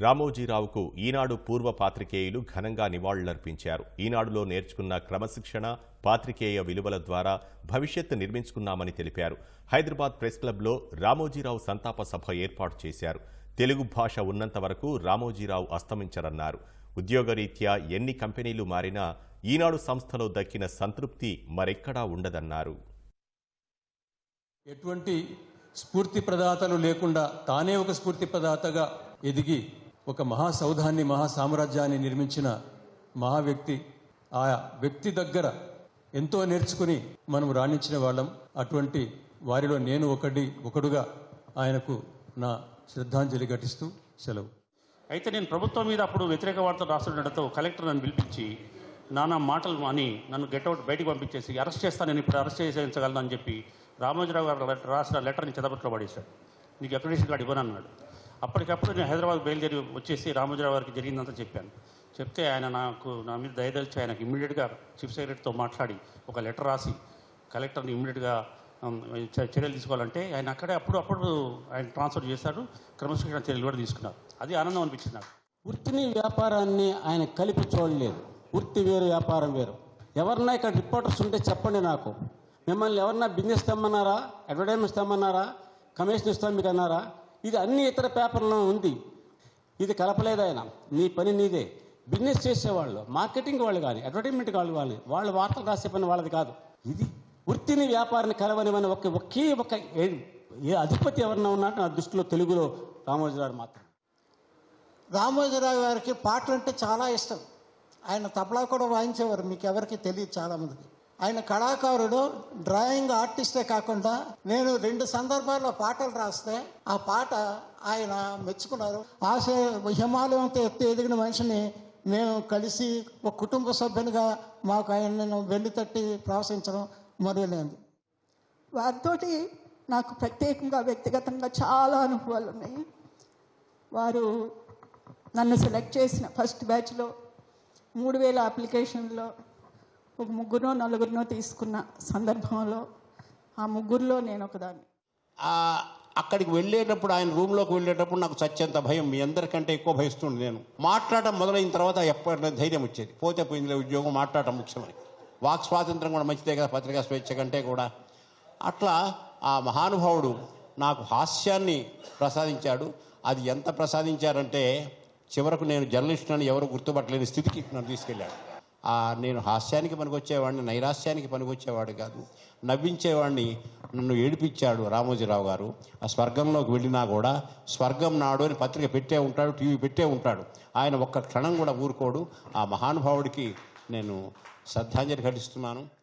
రామోజీరావుకు ఈనాడు పూర్వ పాత్రికేయులు ఘనంగా నివాళులర్పించారు. ఈనాడులో నేర్చుకున్న క్రమశిక్షణ పాత్రికేయ విలువల ద్వారా భవిష్యత్తు నిర్మించుకున్నామని తెలిపారు. హైదరాబాద్ ప్రెస్ క్లబ్లో రామోజీరావు సంతాప సభ ఏర్పాటు చేశారు. తెలుగు భాష ఉన్నంత వరకు రామోజీరావు అస్తమించరన్నారు. ఉద్యోగరీత్యా ఎన్ని కంపెనీలు మారినా ఈనాడు సంస్థలో దక్కిన సంతృప్తి మరెక్కడా ఉండదన్నారు. ఎటువంటి స్ఫూర్తి ప్రదాతలు లేకుండా తానే ఒక స్ఫూర్తి ప్రదాతగా ఎదిగి ఒక మహాసౌధాన్ని మహా సామ్రాజ్యాన్ని నిర్మించిన మహా వ్యక్తి ఆ వ్యక్తి దగ్గర ఎంతో నేర్చుకుని మనం రాణించిన వాళ్ళం. అటువంటి వారిలో నేను ఒకటి ఒకడుగా ఆయనకు నా శ్రద్ధాంజలి ఘటిస్తూ సెలవు. అయితే నేను ప్రభుత్వం మీద అప్పుడు వ్యతిరేక వార్తలు రాస్తుండటంతో కలెక్టర్ నన్ను పిలిపించి నానా మాటలు అని నన్ను గెట్అవుట్ బయటకు పంపించేసి అరెస్ట్ చేస్తాను నేను ఇప్పుడు అరెస్ట్ చేసేయించగలను అని చెప్పి రామోజీరావు గారు రాసిన లెటర్ని చెదపట్లో పడేశాడు. నీకు అక్రిడేషన్ కార్డు ఇవ్వను అన్నాడు అప్పటికప్పుడు నేను హైదరాబాద్ బయలుదేరి వచ్చేసి రామోజీరావు గారికి జరిగిందంతా చెప్పాను. చెప్తే ఆయన నాకు నా మీద దయదలిచి ఆయనకు ఇమ్మీడియట్గా చీఫ్ సెక్రటరీతో మాట్లాడి ఒక లెటర్ రాసి కలెక్టర్ని ఇమ్మీడియట్గా చ- చర్యలు తీసుకోవాలంటే ఆయన అక్కడే అప్పుడు అప్పుడు ఆయన ట్రాన్స్ఫర్ చేశారు. క్రమశిక్షణ చర్యలు కూడా తీసుకున్నారు. అది ఆనందం అనిపించింది నాకు. వృత్తిని వ్యాపారాన్ని ఆయన కలిపి చూడలేదు. వృత్తి వేరు వ్యాపారం వేరు. ఎవరన్నా ఇక్కడ రిపోర్టర్స్ ఉంటే చెప్పండి నాకు. మిమ్మల్ని ఎవరన్నా బిజినెస్ తెమ్మన్నారా? అడ్వర్టైజ్మెంట్స్ తెమ్మన్నారా? కమిషన్ ఇస్తాం మీకు అన్నారా ఇది అన్ని ఇతర పేపర్లో ఉంది. ఇది కలపలేదు ఆయన. నీ పని నీదే. బిజినెస్ చేసేవాళ్ళు మార్కెటింగ్ వాళ్ళు కానీ అడ్వర్టైన్మెంట్ వాళ్ళు కానీ వాళ్ళు వార్తలు రాసే పని వాళ్ళది కాదు. ఇది వృత్తిని వ్యాపారాన్ని కలవనివని ఒక ఒకే ఒక ఏ- ఏ అధిపతి ఎవరన్నా ఉన్నా నా దృష్టిలో తెలుగులో రామోజీరావు మాత్రం. రామోజీరావు గారికి పాటలు అంటే చాలా ఇష్టం. ఆయన తబలా కూడా వాయించేవారు మీకు ఎవరికి తెలియదు చాలామందికి ఆయన కళాకారుడు డ్రాయింగ్ ఆర్టిస్టే కాకుండా నేను రెండు సందర్భాల్లో పాటలు రాస్తే ఆ పాట ఆయన మెచ్చుకున్నారు. ఆశ హిమాలయంతో ఎత్తి ఎదిగిన మనిషిని మేము కలిసి ఒక కుటుంబ సభ్యునిగా మాకు ఆయన వెళ్ళి తట్టి ప్రవశించడం మరువలేంది వారితోటి నాకు ప్రత్యేకంగా వ్యక్తిగతంగా చాలా అనుభవాలు ఉన్నాయి. వారు నన్ను సెలెక్ట్ చేసిన ఫస్ట్ బ్యాచ్లో మూడు వేల అప్లికేషన్లో ఒక ముగ్గురునో నలుగురినో తీసుకున్న సందర్భంలో ఆ ముగ్గురులో నేను ఒకదాన్ని. అక్కడికి వెళ్ళేటప్పుడు ఆయన రూమ్లోకి వెళ్ళేటప్పుడు నాకు సత్యంత భయం మీ అందరికంటే ఎక్కువ భయస్తుండే నేను. మాట్లాడటం మొదలైన తర్వాత ఎప్పటి ధైర్యం వచ్చేది. పోతే పోయిందిలే ఉద్యోగం మాట్లాడటం ముఖ్యమని. వాక్ స్వాతంత్రం కూడా మంచిదే కదా పత్రికా స్వేచ్ఛ కంటే కూడా. అట్లా ఆ మహానుభావుడు నాకు హాస్యాన్ని ప్రసాదించాడు. అది ఎంత ప్రసాదించారంటే చివరకు నేను జర్నలిస్ట్ అని ఎవరు గుర్తుపట్టలేని స్థితికి నన్ను తీసుకెళ్ళాడు. నేను హాస్యానికి పనికొచ్చేవాడిని నైరాస్యానికి పనికొచ్చేవాడు కాదు. నవ్వించేవాడిని నన్ను ఏడిపించాడు రామోజీరావు గారు. ఆ స్వర్గంలోకి వెళ్ళినా కూడా స్వర్గం నాడు అని పత్రిక పెట్టే ఉంటాడు టీవీ పెట్టే ఉంటాడు. ఆయన ఒక్క క్షణం కూడా ఊరుకోడు. ఆ మహానుభావుడికి నేను శ్రద్ధాంజలి ఘటిస్తున్నాను.